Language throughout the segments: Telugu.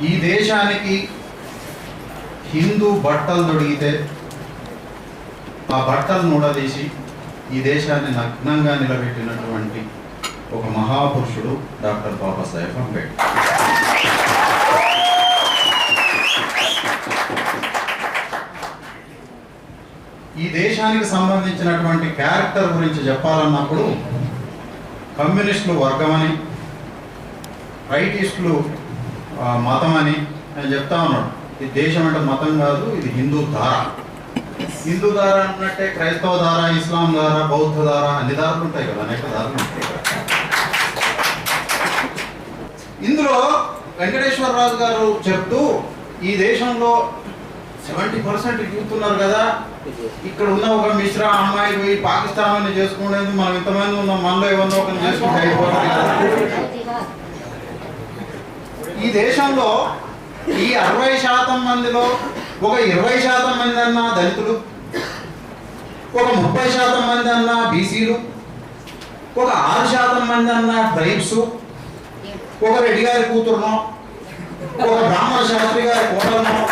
ఈ దేశానికి హిందూ బట్టలు దొడిగితే ఆ బట్టలు నూడదీసి ఈ దేశాన్ని నగ్నంగా నిలబెట్టినటువంటి ఒక మహాపురుషుడు డాక్టర్ బాబాసాహెబ్ అంబేద్కర్ ఈ దేశానికి సంబంధించినటువంటి క్యారెక్టర్ గురించి చెప్పాలన్నప్పుడు కమ్యూనిస్టులు వర్గమని రైటిస్టులు మతం అని నేను చెప్తా ఉన్నాడు. ఇది దేశం అంటే మతం కాదు ఇది హిందూ ధార. హిందూ ధార అన్నట్టే క్రైస్తవ ధార ఇస్లాం ధార బౌద్ధ ధార అన్ని దారులు ఉంటాయి కదా అనేక ధారలు ఉంటాయి ఇందులో వెంకటేశ్వరరాజు గారు చెప్తూ ఈ దేశంలో సెవెంటీ పర్సెంట్ యూత్ ఉన్నారు కదా ఇక్కడ ఉన్న ఒక మిశ్రా అమ్మాయి పోయి పాకిస్తాన్ చేసుకునేది మనం ఇంతమంది ఉన్నాం మనలో ఏమన్నా ఒక చేసుకుంటే అయిపోతుంది ఈ దేశంలో ఈ అరవై శాతం మందిలో ఒక ఇరవై శాతం మంది అన్నా దళితులు ఒక ముప్పై శాతం మంది అన్నా బీసీలు ఒక ఆరు శాతం మంది అన్నా ట్రైబ్స్ ఒక రెడ్డి గారి కూతురునో ఒక బ్రాహ్మణ శాస్త్రి గారి కోడలనో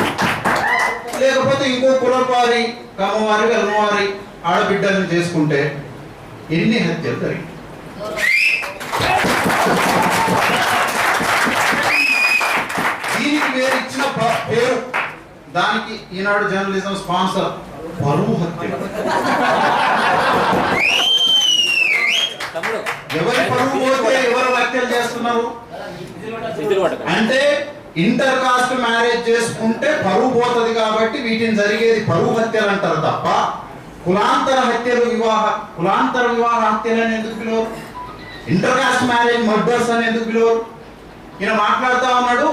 లేకపోతే ఇంకో కులపారి కమ్మవారి వెల్లవారి ఆడబిడ్డలను చేసుకుంటే ఎన్ని హత్యలు జరిగింది వేరు ఇచ్చిన పేరు. దానికి ఈనాడు జర్నలిజం స్పాన్సర్ పరువు హత్య. ఎవరి పరువు పోతే ఎవరు హత్యలు చేస్తున్నారు. అంటే ఇంటర్ కాస్ట్ మ్యారేజ్ చేసుకుంటే పరువు పోతుంది కాబట్టి వీటిని జరిగేది పరువు హత్యలు అంటారు తప్ప కులాంతర హత్యలు వివాహ కులాంతర వివాహ హత్యలు అని ఎందుకు పిలవరు? ఇంటర్ కాస్ట్ మ్యారేజ్ మర్డర్స్ అని ఎందుకు పిలవరు? ఈయన మాట్లాడుతా ఉన్నాడు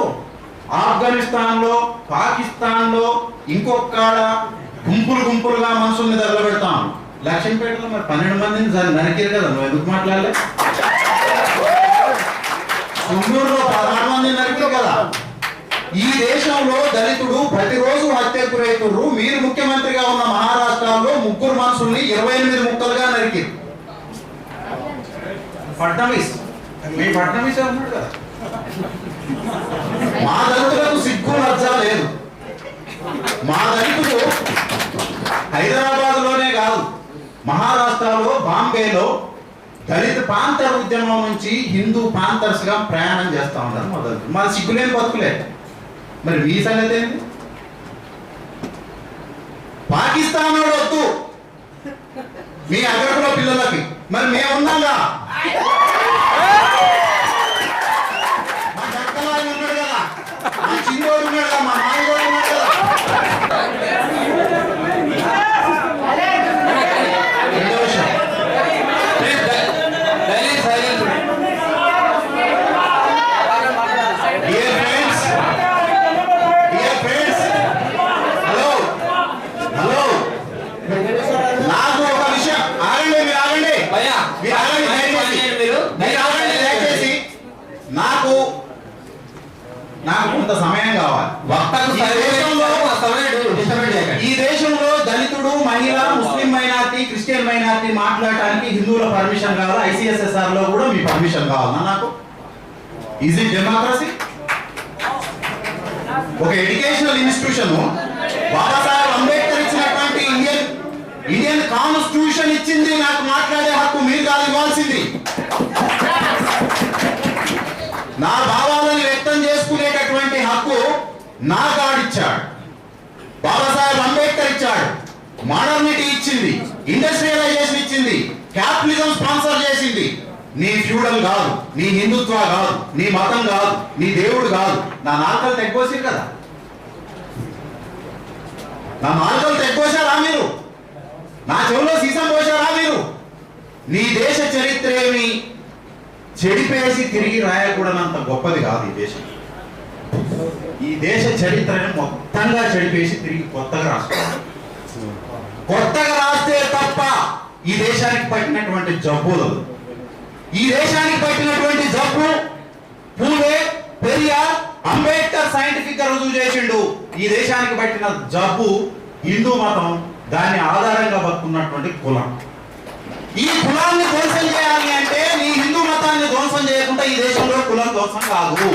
ఆఫ్ఘనిస్తాన్లో పాకిస్తాన్లో ఇంకొక గుంపులు గుంపులుగా మనుషుల్ని తగలబెడతాం లక్ష్మీపేటలో మరి పన్నెండు మందిని జర- కదా నువ్వు ఎందుకు మాట్లాడలే? కుందూరులో పదహారు మందిని నరికారు కదా. ఈ దేశంలో దళితుడు ప్రతిరోజు హత్యకు గురవుతుర్రు. మీరు ముఖ్యమంత్రిగా ఉన్న మహారాష్ట్రలో ముగ్గురు మనుషుల్ని ఇరవై ఎనిమిది ముక్కలుగా నరికారు. ఫడ్నవీస్ మీ ఫడ్నవీస్ అన్నాడు కదా. మా మా దళితులు హైదరాబాద్లోనే కాదు మహారాష్ట్రలో బాంబేలో దళిత పాంతర్ ఉద్యమం నుంచి హిందూ పాంతర్స్గా ప్రయాణం చేస్తా ఉంటారు మా దళితులు మరి సిగ్గులేని బతుకులే. మరి మీ సంగతి ఏంటి? పాకిస్తాన్ వద్దు. మీ అగ్రకుల పిల్లలకి. మరి మేము నాకు నాకు కొంత సమయం కావాలి. వక్తకు దేశంలో ఈ దేశంలో దళితుడు మహిళ ముస్లిం మైనార్టీ క్రిస్టియన్ మైనార్టీ మాట్లాడటానికి హిందువుల పర్మిషన్ కావాలి? ఐసిఎస్ఎస్ఆర్లో కూడా మీ పర్మిషన్ కావాలా నాకు? ఈజ్ ఇట్ డెమోక్రసీ ఒక ఎడ్యుకేషనల్ ఇన్స్టిట్యూషన్ బాబాసాహెబ్ అంబేద్కర్ ఇచ్చినటువంటి ఇండియన్ ఇండియన్ కాన్స్టిట్యూషన్ ఇచ్చింది నాకు మాట్లాడే హక్కు మీరు కాదు ఇవ్వాల్సింది. నా గాడిచ్చాడు బాబాసాహెబ్ అంబేద్కర్ ఇచ్చాడు. మోడర్నిటీ ఇచ్చింది. ఇండస్ట్రియలైజేషన్ ఇచ్చింది. క్యాపిటలిజం స్పాన్సర్ చేసింది. నీ ఫ్యూడల్ కాదు నీ హిందుత్వ కాదు నీ మతం కాదు నీ దేవుడు కాదు. నా నాలుకలు తెగ్గోసారు కదా. నా నాలుకలు తెగ్గోసారా మీరు? నా చెవులో సీసం పోసారా మీరు? నీ దేశ చరిత్ర ఏమి? చెడిపేసి తిరిగి రాయకూడనంత గొప్పది కాదు ఈ దేశం. ఈ దేశ చరిత్రని మొత్తంగా చెడిపేసి తిరిగి కొత్తగా రాసుకోవాలి కొత్తగా రాస్తే తప్ప ఈ దేశానికి పట్టినటువంటి జబ్బులు ఈ దేశానికి పట్టినటువంటి జబ్బు పూలే పెరియార్ అంబేద్కర్ సైంటిఫిక్గా రుజువు చేసిండు. ఈ దేశానికి పట్టిన జబ్బు హిందూ మతం దాని ఆధారంగా బతుకున్నటువంటి కులం. ఈ కులాన్ని ధ్వంసం చేయాలి అంటే నీ హిందూ మతాన్ని ధ్వంసం చేయకుండా ఈ దేశంలో కులం ధ్వంసం కాదు.